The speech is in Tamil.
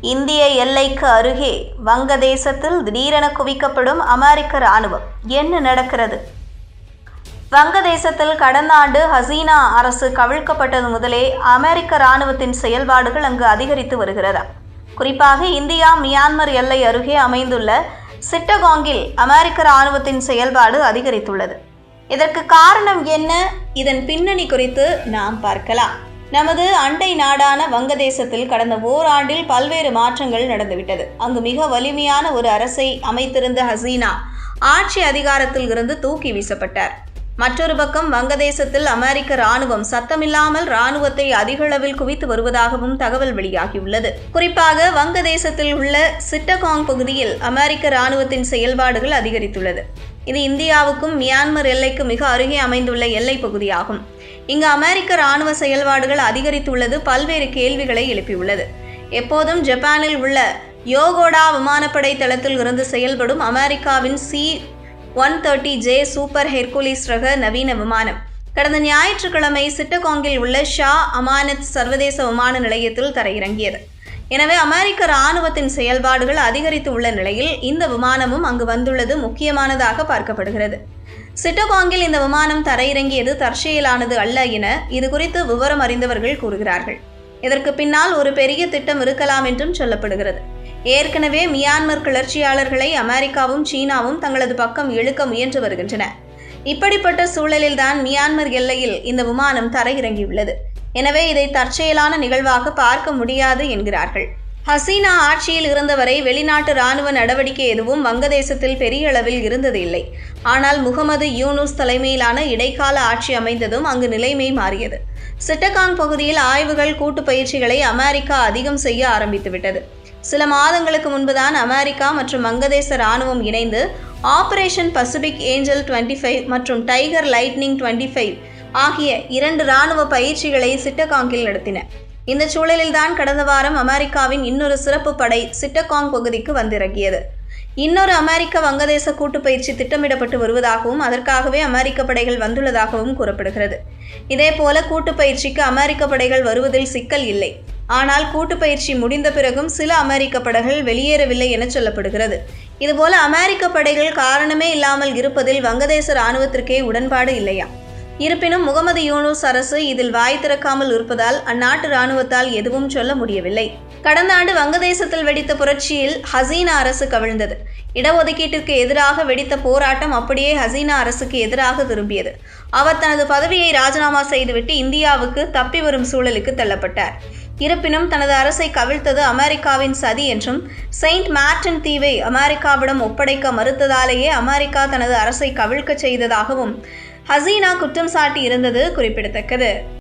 இந்திய எல்லைக்கு அருகே வங்கதேசத்தில் திடீரென குவிக்கப்படும் அமெரிக்க ராணுவம் என்ன நடக்கிறது? வங்கதேசத்தில் கடந்த ஆண்டு ஹசீனா அரசு கவிழ்க்கப்பட்டது முதலே அமெரிக்க ராணுவத்தின் செயல்பாடுகள் அங்கு அதிகரித்து வருகிறதா குறிப்பாக இந்தியா மியான்மர் எல்லை அருகே அமைந்துள்ள சிட்டகாங்கில் அமெரிக்க ராணுவத்தின் செயல்பாடு அதிகரித்துள்ளது. இதற்கு காரணம் என்ன? இதன் பின்னணி குறித்து நாம் பார்க்கலாம். நமது அண்டை நாடான வங்கதேசத்தில் கடந்த ஓராண்டில் பல்வேறு மாற்றங்கள் நடந்துவிட்டது. அங்கு மிக வலிமையான ஒரு அரசை அமைத்திருந்த ஹசீனா ஆட்சி அதிகாரத்தில் இருந்து தூக்கி வீசப்பட்டார். மற்றொரு பக்கம் வங்கதேசத்தில் அமெரிக்க ராணுவம் சத்தமில்லாமல் ராணுவத்தை அதிகளவில் குவித்து வருவதாகவும் தகவல் வெளியாகியுள்ளது. குறிப்பாக வங்கதேசத்தில் உள்ள சிட்டகாங் பகுதியில் அமெரிக்க ராணுவத்தின் செயல்பாடுகள் அதிகரித்துள்ளது. இது இந்தியாவுக்கும் மியான்மர் எல்லைக்கு மிக அருகே அமைந்துள்ள எல்லை பகுதியாகும். இங்கு அமெரிக்க ராணுவ செயல்பாடுகள் அதிகரித்துள்ளது பல்வேறு கேள்விகளை எழுப்பியுள்ளது. எப்போதும் ஜப்பானில் உள்ள யோகோடா விமானப்படை தளத்தில் இருந்து செயல்படும் அமெரிக்காவின் C one thirty J super Hercules ரக நவீன விமானம். கடந்த ஞாயிற்றுக்கிழமை சிட்டகாங்கில் உள்ள ஷா அமானத் சர்வதேச விமான நிலையத்தில் தரையிறங்கியது. எனவே அமெரிக்க இராணுவத்தின் செயல்பாடுகள் அதிகரித்து உள்ள நிலையில் இந்த விமானமும் அங்கு வந்துள்ளது முக்கியமானதாக பார்க்கப்படுகிறது. சிட்டகாங்கில் இந்த விமானம் தரையிறங்கியது தற்செயலானது அல்ல என இது குறித்து விவரம் அறிந்தவர்கள் கூறுகிறார்கள். இதற்கு பின்னால் ஒரு பெரிய திட்டம் இருக்கலாம் என்றும் சொல்லப்படுகிறது. ஏற்கனவே மியான்மர் கிளர்ச்சியாளர்களை அமெரிக்காவும் சீனாவும் தங்களது பக்கம் இழுக்க முயன்று வருகின்றன. இப்படிப்பட்ட சூழலில்தான் மியான்மர் எல்லையில் இந்த விமானம் தரையிறங்கியுள்ளது. எனவே இதை தற்செயலான நிகழ்வாக பார்க்க முடியாது என்கிறார்கள். ஹசீனா ஆட்சியில் இருந்தவரை வெளிநாட்டு ராணுவ நடவடிக்கை எதுவும் வங்கதேசத்தில் பெரிய அளவில் இருந்தது இல்லை ஆனால் முகமது யூனுஸ் தலைமையிலான இடைக்கால ஆட்சி அமைந்ததும் அங்கு நிலைமை மாறியது. சிட்டகாங் பகுதியில் ஆய்வுகள் கூட்டு பயிற்சிகளை அமெரிக்கா அதிகம் செய்ய ஆரம்பித்துவிட்டது. சில மாதங்களுக்கு முன்புதான் அமெரிக்கா மற்றும் வங்கதேச ராணுவம் இணைந்து operation Pacific Angel twenty five மற்றும் டைகர் லைட்னிங் டுவெண்ட்டி ஃபைவ் ஆகிய இரண்டு இராணுவ பயிற்சிகளை சிட்டகாங்கில் நடத்தின. இந்த சூழலில்தான் கடந்த வாரம் அமெரிக்காவின் இன்னொரு சிறப்பு படை சிட்டகாங் பகுதிக்கு வந்திறங்கியது. இன்னொரு அமெரிக்க வங்கதேச கூட்டு பயிற்சி திட்டமிடப்பட்டு வருவதாகவும் அதற்காகவே அமெரிக்க படைகள் வந்துள்ளதாகவும் கூறப்படுகிறது. இதேபோல கூட்டு பயிற்சிக்கு அமெரிக்க படைகள் வருவதில் சிக்கல் இல்லை. ஆனால் கூட்டு பயிற்சி முடிந்த பிறகும் சில அமெரிக்க படைகள் வெளியேறவில்லை என சொல்லப்படுகிறது. இதுபோல அமெரிக்க படைகள் காரணமே இல்லாமல் இருப்பதில் வங்கதேச இராணுவத்திற்கே உடன்பாடு இல்லையா இருப்பினும் முகமது யூனூஸ் அரசு இதில் வாய் திறக்காமல் இருப்பதால் அந்நாட்டு ராணுவத்தால் எதுவும் சொல்ல முடியவில்லை. கடந்த ஆண்டு வங்கதேசத்தில் வெடித்த புரட்சியில் ஹசீனா அரசு கவிழ்ந்தது. இடஒதுக்கீட்டிற்கு எதிராக வெடித்த போராட்டம் அப்படியே ஹசீனா அரசுக்கு எதிராக திரும்பியது. அவர் தனது பதவியை ராஜினாமா செய்துவிட்டு இந்தியாவுக்கு தப்பி வரும் சூழலுக்கு தள்ளப்பட்டார். இருப்பினும் தனது அரசை கவிழ்த்தது அமெரிக்காவின் சதி என்றும் செயின்ட் மார்டின் தீவை அமெரிக்காவிடம் ஒப்படைக்க மறுத்ததாலேயே அமெரிக்கா தனது அரசை கவிழ்க்கச் செய்ததாகவும் ஹசீனா குற்றம் சாட்டி இருந்தது குறிப்பிடத்தக்கது.